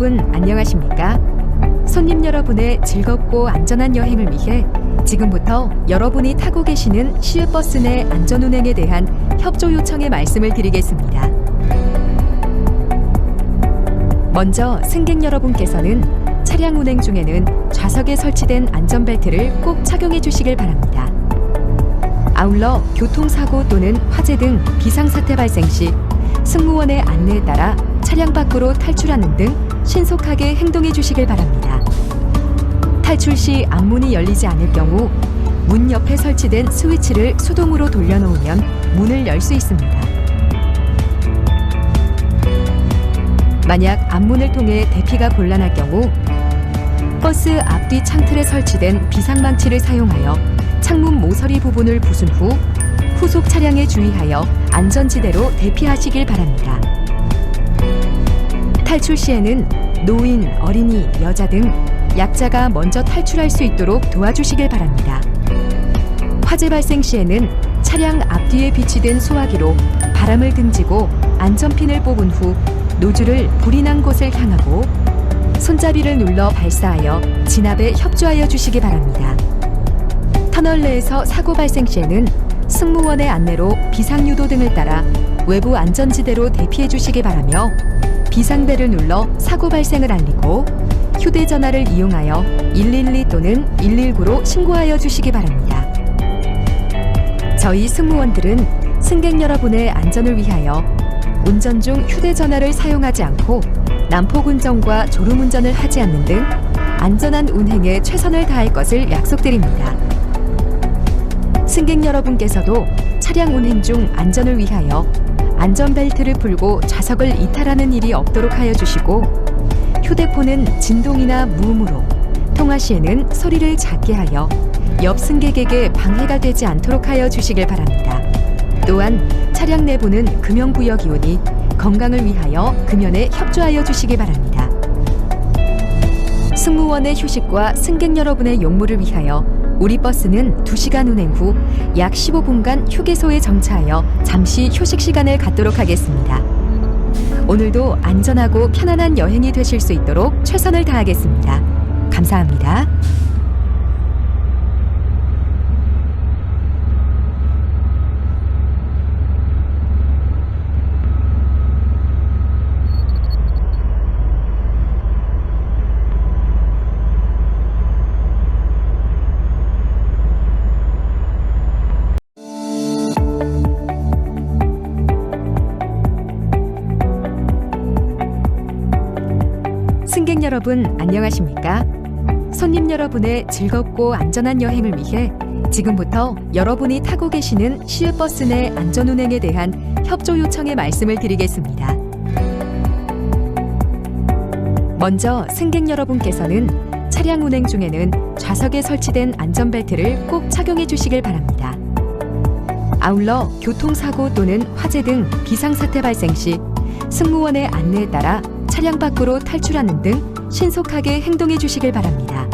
여러분 안녕하십니까? 손님 여러분의 즐겁고 안전한 여행을 위해 지금부터 여러분이 타고 계시는 시외버스 내 안전운행에 대한 협조 요청의 말씀을 드리겠습니다. 먼저 승객 여러분께서는 차량 운행 중에는 좌석에 설치된 안전벨트를 꼭 착용해 주시길 바랍니다. 아울러 교통사고 또는 화재 등 비상사태 발생 시 승무원의 안내에 따라 차량 밖으로 탈출하는 등 신속하게 행동해 주시길 바랍니다. 탈출 시 앞문이 열리지 않을 경우 문 옆에 설치된 스위치를 수동으로 돌려놓으면 문을 열 수 있습니다. 만약 앞문을 통해 대피가 곤란할 경우 버스 앞뒤 창틀에 설치된 비상망치를 사용하여 창문 모서리 부분을 부순 후 후속 차량에 주의하여 안전지대로 대피하시길 바랍니다. 탈출 시에는 노인, 어린이, 여자 등 약자가 먼저 탈출할 수 있도록 도와주시길 바랍니다. 화재 발생 시에는 차량 앞뒤에 비치된 소화기로 바람을 등지고 안전핀을 뽑은 후 노즐을 불이 난 곳을 향하고 손잡이를 눌러 발사하여 진압에 협조하여 주시기 바랍니다. 터널 내에서 사고 발생 시에는 승무원의 안내로 비상유도 등을 따라 외부 안전지대로 대피해 주시기 바라며 비상벨을 눌러 사고 발생을 알리고 휴대전화를 이용하여 112 또는 119로 신고하여 주시기 바랍니다. 저희 승무원들은 승객 여러분의 안전을 위하여 운전 중 휴대전화를 사용하지 않고 난폭운전과 졸음운전을 하지 않는 등 안전한 운행에 최선을 다할 것을 약속드립니다. 승객 여러분께서도 차량 운행 중 안전을 위하여 안전벨트를 풀고 좌석을 이탈하는 일이 없도록 하여 주시고 휴대폰은 진동이나 무음으로 통화 시에는 소리를 작게 하여 옆 승객에게 방해가 되지 않도록 하여 주시길 바랍니다. 또한 차량 내부는 금연구역이오니 건강을 위하여 금연에 협조하여 주시기 바랍니다. 승무원의 휴식과 승객 여러분의 용무를 위하여 우리 버스는 2시간 운행 후 약 15분간 휴게소에 정차하여 잠시 휴식 시간을 갖도록 하겠습니다. 오늘도 안전하고 편안한 여행이 되실 수 있도록 최선을 다하겠습니다. 감사합니다. 여러분 안녕하십니까? 손님 여러분의 즐겁고 안전한 여행을 위해 지금부터 여러분이 타고 계시는 시외버스 내 안전운행에 대한 협조 요청의 말씀을 드리겠습니다. 먼저 승객 여러분께서는 차량 운행 중에는 좌석에 설치된 안전벨트를 꼭 착용해 주시길 바랍니다. 아울러 교통사고 또는 화재 등 비상사태 발생 시 승무원의 안내에 따라 차량 밖으로 탈출하는 등 신속하게 행동해 주시길 바랍니다.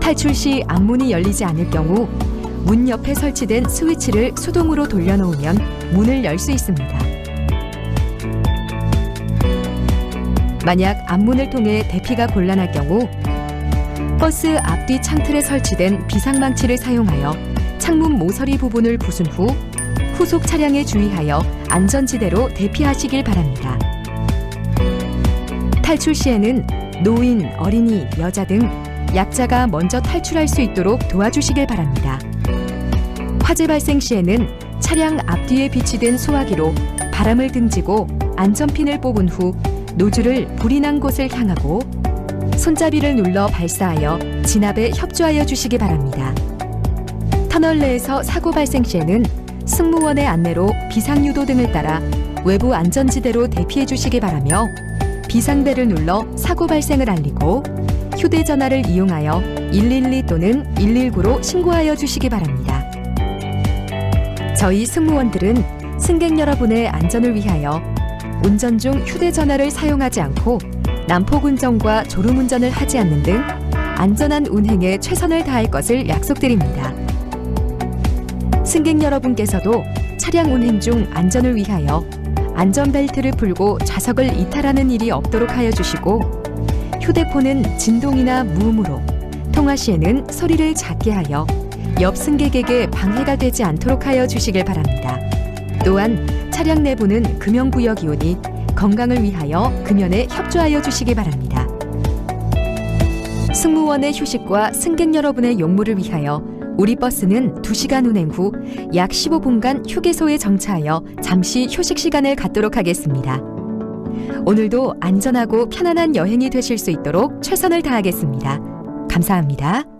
탈출 시 앞문이 열리지 않을 경우 문 옆에 설치된 스위치를 수동으로 돌려놓으면 문을 열 수 있습니다. 만약 앞문을 통해 대피가 곤란할 경우 버스 앞뒤 창틀에 설치된 비상망치를 사용하여 창문 모서리 부분을 부순 후 후속 차량에 주의하여 안전지대로 대피하시길 바랍니다. 탈출 시에는 노인, 어린이, 여자 등 약자가 먼저 탈출할 수 있도록 도와주시길 바랍니다. 화재 발생 시에는 차량 앞뒤에 비치된 소화기로 바람을 등지고 안전핀을 뽑은 후 노즐을 불이 난 곳을 향하고 손잡이를 눌러 발사하여 진압에 협조하여 주시기 바랍니다. 터널 내에서 사고 발생 시에는 승무원의 안내로 비상유도 등을 따라 외부 안전지대로 대피해 주시기 바라며 비상벨을 눌러 사고 발생을 알리고 휴대전화를 이용하여 112 또는 119로 신고하여 주시기 바랍니다. 저희 승무원들은 승객 여러분의 안전을 위하여 운전 중 휴대전화를 사용하지 않고 난폭운전과 졸음운전을 하지 않는 등 안전한 운행에 최선을 다할 것을 약속드립니다. 승객 여러분께서도 차량 운행 중 안전을 위하여 안전벨트를 풀고 좌석을 이탈하는 일이 없도록 하여 주시고 휴대폰은 진동이나 무음으로 통화 시에는 소리를 작게 하여 옆 승객에게 방해가 되지 않도록 하여 주시길 바랍니다. 또한 차량 내부는 금연구역이오니 건강을 위하여 금연에 협조하여 주시기 바랍니다. 승무원의 휴식과 승객 여러분의 용무를 위하여 우리 버스는 2시간 운행 후 약 15분간 휴게소에 정차하여 잠시 휴식 시간을 갖도록 하겠습니다. 오늘도 안전하고 편안한 여행이 되실 수 있도록 최선을 다하겠습니다. 감사합니다.